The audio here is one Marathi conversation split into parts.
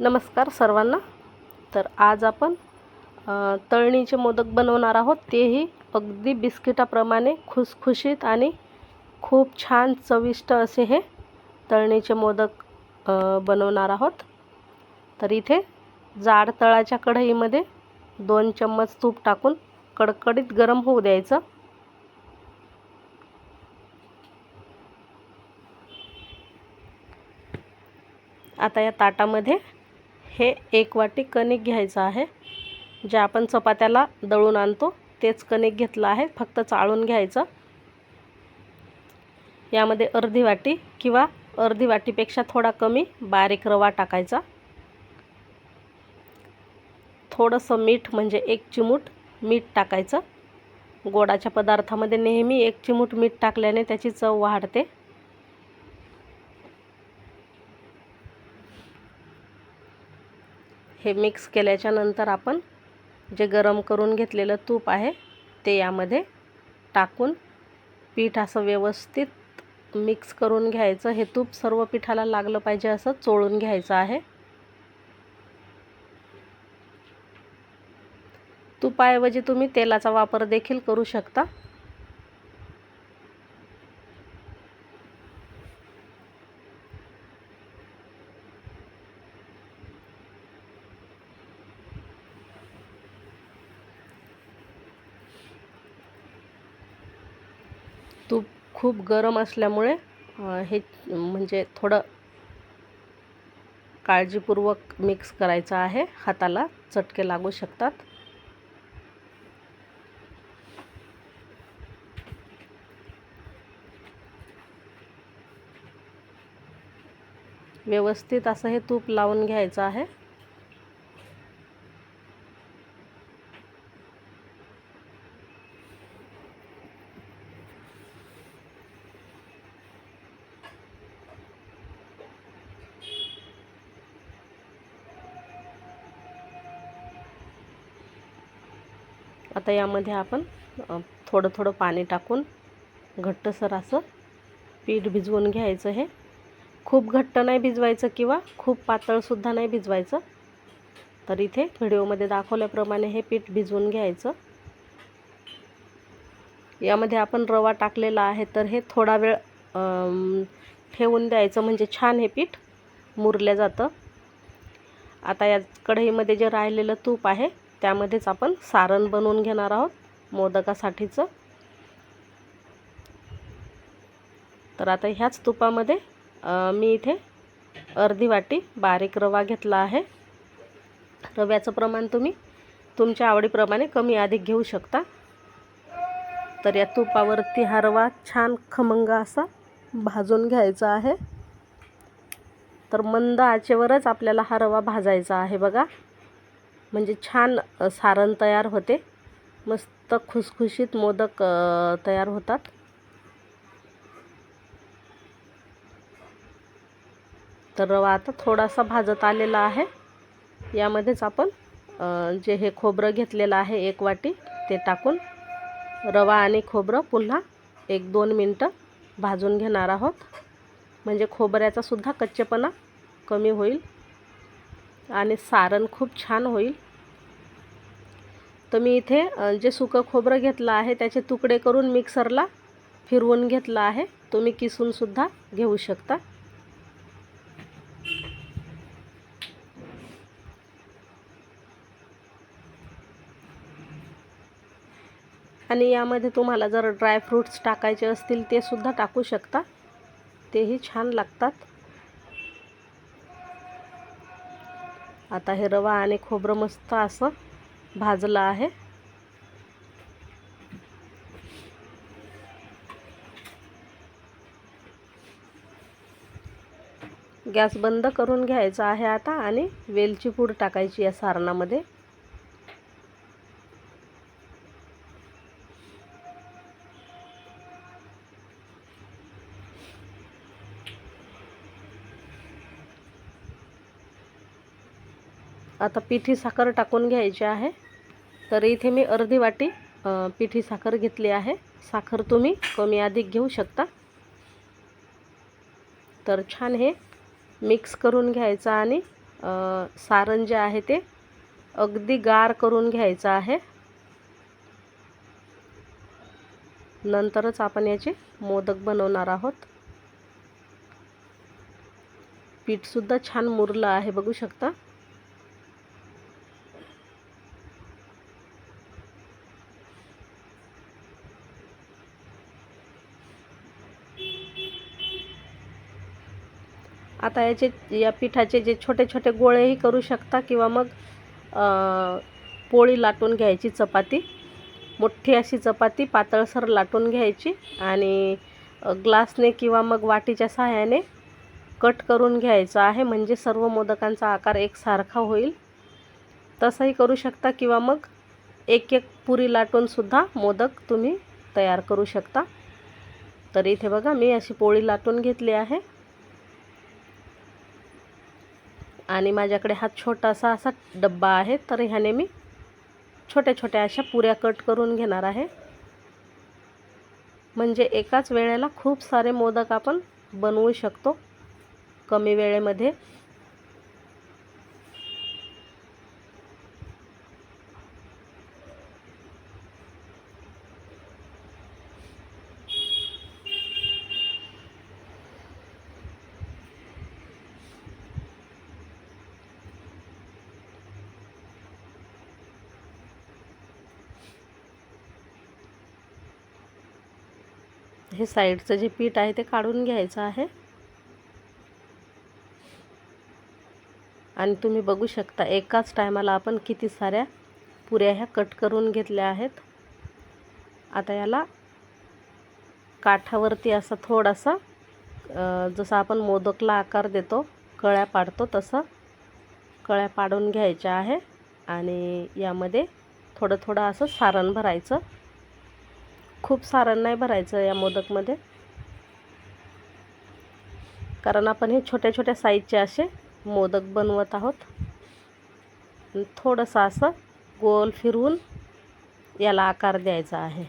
नमस्कार सर्वांना. तर आज आपण तळणीचे मोदक बनवणार आहोत. तेही अगदी बिस्किटाप्रमाणे खुसखुशीत आणि खूप छान चविष्ट असे हे तळणीचे मोदक बनवणार आहोत. तर इथे जाड तळाच्या कढईमध्ये दोन चम्मच तूप टाकून कडकडीत गरम होऊ द्यायचं. आता या ताटामध्ये हे एक वाटी कणिक घ्यायचं आहे. जे आपण चपात्याला दळून आणतो तेच कणिक घेतलं आहे. फक्त चाळून घ्यायचं. यामध्ये अर्धी वाटी किंवा अर्धी वाटीपेक्षा थोडा कमी बारीक रवा टाकायचा. थोडंसं मीठ म्हणजे एक चिमूट मीठ टाकायचं. गोडाच्या पदार्थामध्ये नेहमी एक चिमूट मीठ टाकल्याने त्याची चव वाढते. हे मिक्स केल्याच्यानंतर आपण जे गरम करून घेतलेलं तूप आहे ते यामध्ये टाकून पीठ असं व्यवस्थित मिक्स करून घ्यायचं. हे तूप सर्व पिठाला लागलं पाहिजे असं चोळून घ्यायचं आहे. तुपाऐवजी तुम्ही तेलाचा वापर देखील करू शकता तूप खूप गरम असल्यामुळे हे म्हणजे थोडं काळजीपूर्वक मिक्स करायचं आहे. हाताला चटके लागू शकतात. व्यवस्थित असं हे तूप लावून घ्यायचं आहे. आता यामध्ये आपण थोडं थोडं पाणी टाकून घट्टसर असं पीठ भिजवून घ्यायचं हे. खूप घट्ट नाही भिजवायचं किंवा खूप पातळसुद्धा नाही भिजवायचं. तर इथे व्हिडिओमध्ये दाखवल्याप्रमाणे हे पीठ भिजवून घ्यायचं. यामध्ये आपण रवा टाकलेला आहे तर हे थोडा वेळ ठेवून द्यायचं म्हणजे छान हे पीठ मुरलं जातं. आता या कढईमध्ये जे राहिलेलं तूप आहे त्यामध्येच आपण सारण बनवून घेणार आहोत मोदकासाठीचं. तर आता ह्याच तुपामध्ये मी इथे अर्धी वाटी बारीक रवा घेतला आहे. रव्याचं प्रमाण तुम्ही तुमच्या आवडीप्रमाणे कमी अधिक घेऊ शकता. तर या तुपावरती हा रवा छान खमंग असा भाजून घ्यायचा आहे. तर मंद आचेवरच आपल्याला हा रवा भाजायचा आहे बघा. म्हणजे छान सारण तयार होते. मस्त खुसखुशीत मोदक तयार होतात. तर रवा आता थोडासा भाजत आलेला आहे. यामध्येच आपण जे हे खोबरं घेतलेलं आहे एक वाटी ते टाकून रवा आणि खोबरं पुन्हा एक दोन मिनटं भाजून घेणार आहोत. म्हणजे खोबऱ्याचासुद्धा कच्चेपणा कमी होईल आणि सारण खूप छान होईल. तर मी इथे जे सुकं खोबरं घेतलं आहे त्याचे तुकडे करून मिक्सरला फिरवून घेतलं आहे. तुम्ही किसूनसुद्धा घेऊ शकता. आणि यामध्ये तुम्हाला जर ड्रायफ्रूट्स टाकायचे असतील ते सुद्धा टाकू शकता. तेही छान लागतात. आता हे रवा आणि खोबरं मस्त असं भाजलं आहे. गॅस बंद करून घ्यायचा आहे आता आणि वेलची पूड टाकायची या सारणामध्ये. आता पिठी साखर टाकून घ्यायची आहे. तर इथे मी अर्धी वाटी पिठी साखर घेतली आहे. साखर तुम्ही कमी अधिक घेऊ शकता. तर छान हे मिक्स करून घ्यायचं आणि सारण जे आहे ते अगदी गार करून घ्यायचं आहे. नंतरच आपण याचे मोदक बनवणार आहोत. पीठसुद्धा छान मुरलं आहे बघू शकता. आता याचे या पिठाचे जे छोटे छोटे गोळेही करू शकता किंवा मग पोळी लाटून घ्यायची चपाती. मोठी अशी चपाती पातळसर लाटून घ्यायची आणि ग्लासने किंवा मग वाटीच्या सहाय्याने कट करून घ्यायचं आहे. म्हणजे सर्व मोदकांचा आकार एकसारखा होईल. तसंही करू शकता किंवा मग एक एक पुरी लाटूनसुद्धा मोदक तुम्ही तयार करू शकता. तर इथे बघा मी अशी पोळी लाटून घेतली आहे. आणि माझ्याकडे हा छोटासा असा डब्बा आहे तर ह्याने मी छोट्या छोट्या अशा पुऱ्या कट करून घेणार आहे. म्हणजे एकाच वेळेला खूप सारे मोदक आपण बनवू शकतो कमी वेळेमध्ये. हे साईडचं जे पीठ आहे ते काढून घ्यायचं आहे. आणि तुम्ही बघू शकता एकाच टायमाला आपण किती साऱ्या पुऱ्या ह्या कट करून घेतल्या आहेत. आता याला काठावरती असा थोडासा जसं आपण मोदकला आकार देतो कळ्या पाडतो तसं कळ्या पाडून घ्यायच्या आहे. आणि यामध्ये थोडं थोडं असं सारण भरायचं. खूप सारण नाही भरायचं या मोदकमध्ये. कारण आपण हे छोट्या छोट्या साईजचे असे मोदक बनवत आहोत. थोडंसं असं गोल फिरवून याला आकार द्यायचा आहे.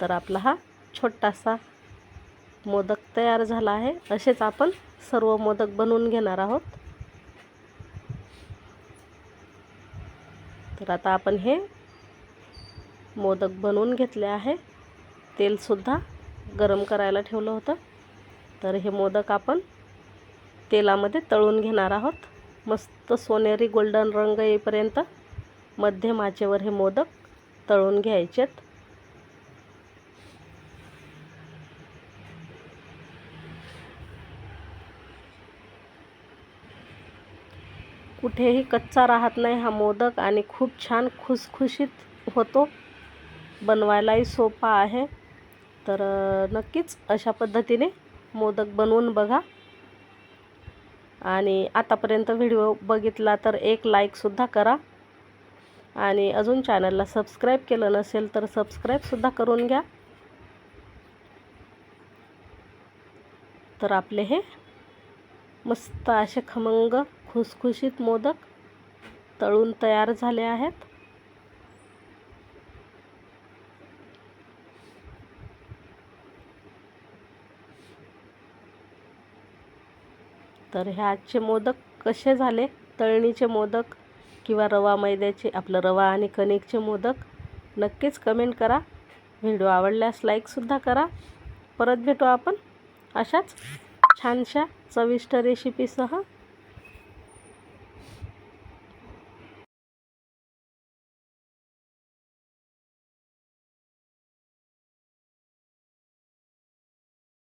तर आपला हा छोटासा मोदक तयार झाला आहे. असेच आपण सर्व मोदक बनवून घेणार आहोत. तर आता आपण हे मोदक बनवून घेतले आहे. तेलसुद्धा गरम करायला ठेवलं होतं. तर हे मोदक आपण तेलामध्ये तळून घेणार आहोत. मस्त सोनेरी गोल्डन रंग येईपर्यंत मध्यम आचेवर हे मोदक तळून घ्यायचेत. कुठेही कच्चा राहत नाही हा मोदक आणि खूप छान खुसखुशीत होतो. बनवायलाही सोपा आहे. तर नक्कीच अशा पद्धतीने मोदक बनवून बघा. आणि आतापर्यंत व्हिडिओ बघितला तर एक लाईकसुद्धा करा. आणि अजून चॅनलला सबस्क्राईब केलं नसेल तर सबस्क्राईबसुद्धा करून घ्या. तर आपले हे मस्त असे खमंग खुसखुशीत मोदक तळून तयार झाले आहेत. तर हे आजचे मोदक कसे झाले? तळणीचे मोदक किंवा रवा मैद्याचे आपलं रवा आणि कणिकचे मोदक? नक्कीच कमेंट करा. व्हिडिओ आवडल्यास लाईकसुद्धा करा. परत भेटू आपण अशाच छानशा चविष्ट रेसिपीसह